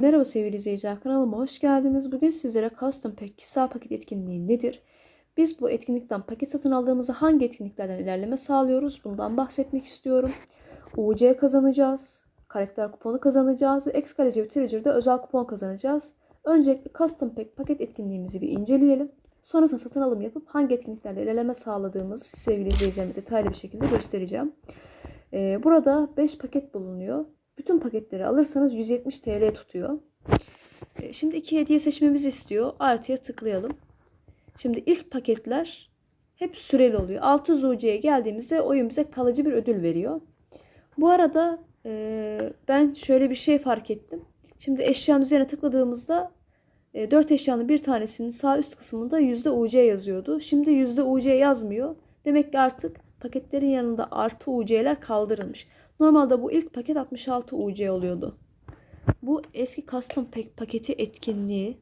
Merhaba sevgili izleyiciler kanalıma hoş geldiniz. Bugün sizlere Custom Pack kişisel paket etkinliği nedir? Biz bu etkinlikten paket satın aldığımızda hangi etkinliklerden ilerleme sağlıyoruz? Bundan bahsetmek istiyorum. UC kazanacağız. Karakter kuponu kazanacağız. Ve Excalibur Treasure'da özel kupon kazanacağız. Öncelikle Custom Pack paket etkinliğimizi bir inceleyelim. Sonrasında satın alım yapıp hangi etkinliklerle ilerleme sağladığımızı sevgili izleyicilerime detaylı bir şekilde göstereceğim. Ee, burada 5 paket bulunuyor. Bütün paketleri alırsanız 170 TL tutuyor. Ee, Şimdi iki hediye seçmemizi istiyor. Artıya tıklayalım. Şimdi ilk paketler hep süreli oluyor. 600 UC'ye geldiğimizde oyun bize kalıcı bir ödül veriyor. Bu arada e, ben şöyle bir şey fark ettim. Şimdi eşyanın üzerine tıkladığımızda 4 eşyanın bir tanesinin sağ üst kısmında yüzde UC yazıyordu. Şimdi yüzde UC yazmıyor. Demek ki artık paketlerin yanında artı UC'ler kaldırılmış. Normalde bu ilk paket 66 UC oluyordu. Bu eski custom paketi etkinliği.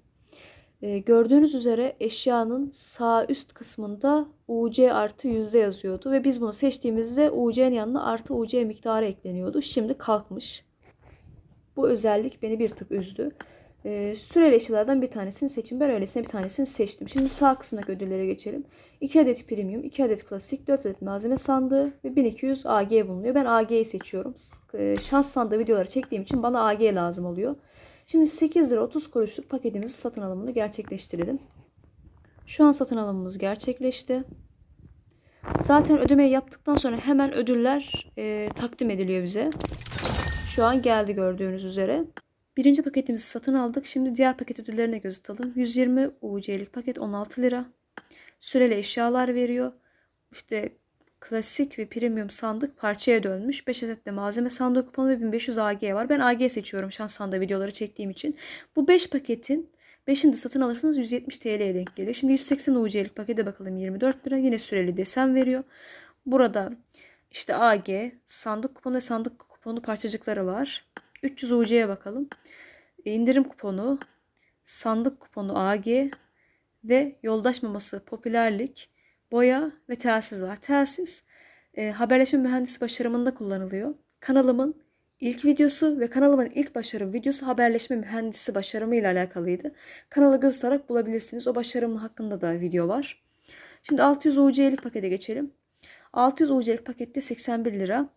Ee, gördüğünüz üzere eşyanın sağ üst kısmında UC artı yüzde yazıyordu. Ve biz bunu seçtiğimizde UC'nin yanına artı UC miktarı ekleniyordu. Şimdi kalkmış. Bu özellik beni bir tık üzdü. Ee, süreli eşyalardan bir tanesini seçin. Ben öylesine bir tanesini seçtim. Şimdi sağ kısımdaki ödüllere geçelim. 2 adet premium, 2 adet klasik, 4 adet malzeme sandığı ve 1200 AG bulunuyor. Ben AG'yi seçiyorum. Ee, şans sandığı videoları çektiğim için bana AG lazım oluyor. Şimdi 8 lira 30 kuruşluk paketimizi satın alımını gerçekleştirelim. Şu an satın alımımız gerçekleşti. Zaten ödemeyi yaptıktan sonra hemen ödüller e, takdim ediliyor bize. Şu an geldi gördüğünüz üzere. Birinci paketimizi satın aldık. Şimdi diğer paket ödüllerine göz atalım. 120 UC'lik paket 16 lira. Süreli eşyalar veriyor. İşte klasik ve premium sandık parçaya dönmüş. 5 adet de malzeme sandığı kuponu ve 1500 AG var. Ben AG seçiyorum şans sandığı videoları çektiğim için. Bu 5 paketin 5'ini de satın alırsanız 170 TL'ye denk geliyor. Şimdi 180 UC'lik pakete bakalım 24 lira. Yine süreli desen veriyor. Burada işte AG, sandık kuponu ve sandık kuponu parçacıkları var. 300 UC'ye bakalım. E, indirim kuponu, sandık kuponu AG ve yoldaş maması popülerlik, boya ve telsiz var. Telsiz e, haberleşme mühendisi başarımında kullanılıyor. Kanalımın ilk videosu ve kanalımın ilk başarım videosu haberleşme mühendisi başarımı ile alakalıydı. Kanala göz atarak bulabilirsiniz. O başarım hakkında da video var. Şimdi 600 UC'lik pakete geçelim. 600 UC'lik pakette 81 lira.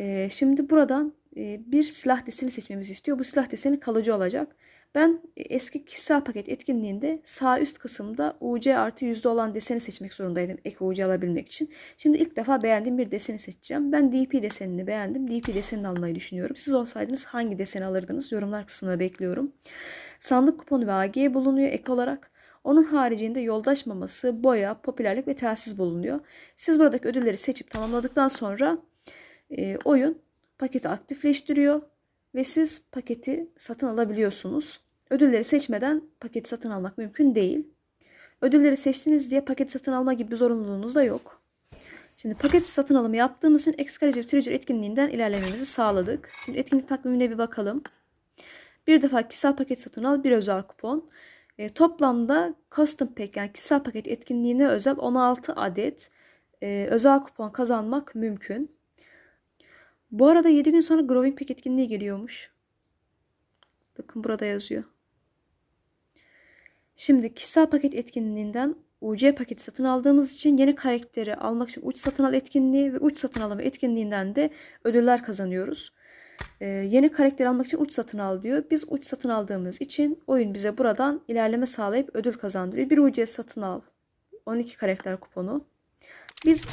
E, şimdi buradan bir silah deseni seçmemizi istiyor. Bu silah deseni kalıcı olacak. Ben e, eski kişisel paket etkinliğinde sağ üst kısımda UC artı yüzde olan deseni seçmek zorundaydım ek UC alabilmek için. Şimdi ilk defa beğendiğim bir deseni seçeceğim. Ben DP desenini beğendim. DP desenini almayı düşünüyorum. Siz olsaydınız hangi deseni alırdınız? Yorumlar kısmına bekliyorum. Sandık kuponu ve AG bulunuyor ek olarak. Onun haricinde yoldaş maması, boya, popülerlik ve telsiz bulunuyor. Siz buradaki ödülleri seçip tamamladıktan sonra e, oyun paketi aktifleştiriyor ve siz paketi satın alabiliyorsunuz. Ödülleri seçmeden paketi satın almak mümkün değil. Ödülleri seçtiniz diye paket satın alma gibi bir zorunluluğunuz da yok. Şimdi paket satın alımı yaptığımız için Excalibur Treasure etkinliğinden ilerlememizi sağladık. Şimdi etkinlik takvimine bir bakalım. Bir defa kişisel paket satın al, bir özel kupon. E, toplamda custom pack yani kişisel paket etkinliğine özel 16 adet e, özel kupon kazanmak mümkün. Bu arada 7 gün sonra Growing Pack etkinliği geliyormuş. Bakın burada yazıyor. Şimdi kişisel paket etkinliğinden UC paketi satın aldığımız için yeni karakteri almak için uç satın al etkinliği ve uç satın alma etkinliğinden de ödüller kazanıyoruz. Ee, yeni karakteri almak için uç satın al diyor. Biz uç satın aldığımız için oyun bize buradan ilerleme sağlayıp ödül kazandırıyor. Bir UC satın al. 12 karakter kuponu. Biz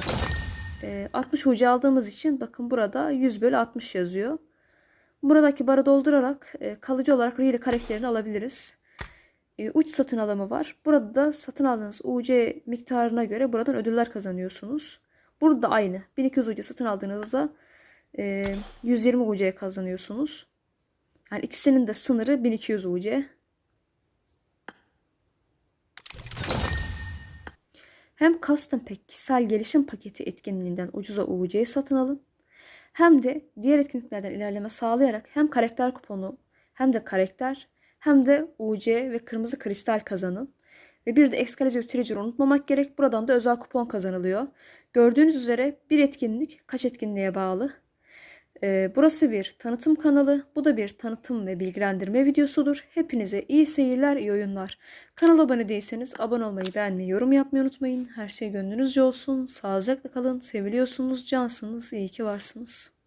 60 UC aldığımız için bakın burada 100 bölü 60 yazıyor. Buradaki barı doldurarak kalıcı olarak Riri karakterini alabiliriz. Uç satın alımı var. Burada da satın aldığınız UC miktarına göre buradan ödüller kazanıyorsunuz. Burada da aynı. 1200 UC satın aldığınızda 120 UC kazanıyorsunuz. Yani ikisinin de sınırı 1200 UC. Hem Custom Pack kişisel gelişim paketi etkinliğinden ucuza UC satın alın. Hem de diğer etkinliklerden ilerleme sağlayarak hem karakter kuponu hem de karakter hem de UC ve kırmızı kristal kazanın. Ve bir de Excalibur Treasure unutmamak gerek. Buradan da özel kupon kazanılıyor. Gördüğünüz üzere bir etkinlik kaç etkinliğe bağlı? Ee, burası bir tanıtım kanalı. Bu da bir tanıtım ve bilgilendirme videosudur. Hepinize iyi seyirler, iyi oyunlar. Kanala abone değilseniz abone olmayı, beğenmeyi, yorum yapmayı unutmayın. Her şey gönlünüzce olsun. Sağlıcakla kalın. Seviliyorsunuz, cansınız. İyi ki varsınız.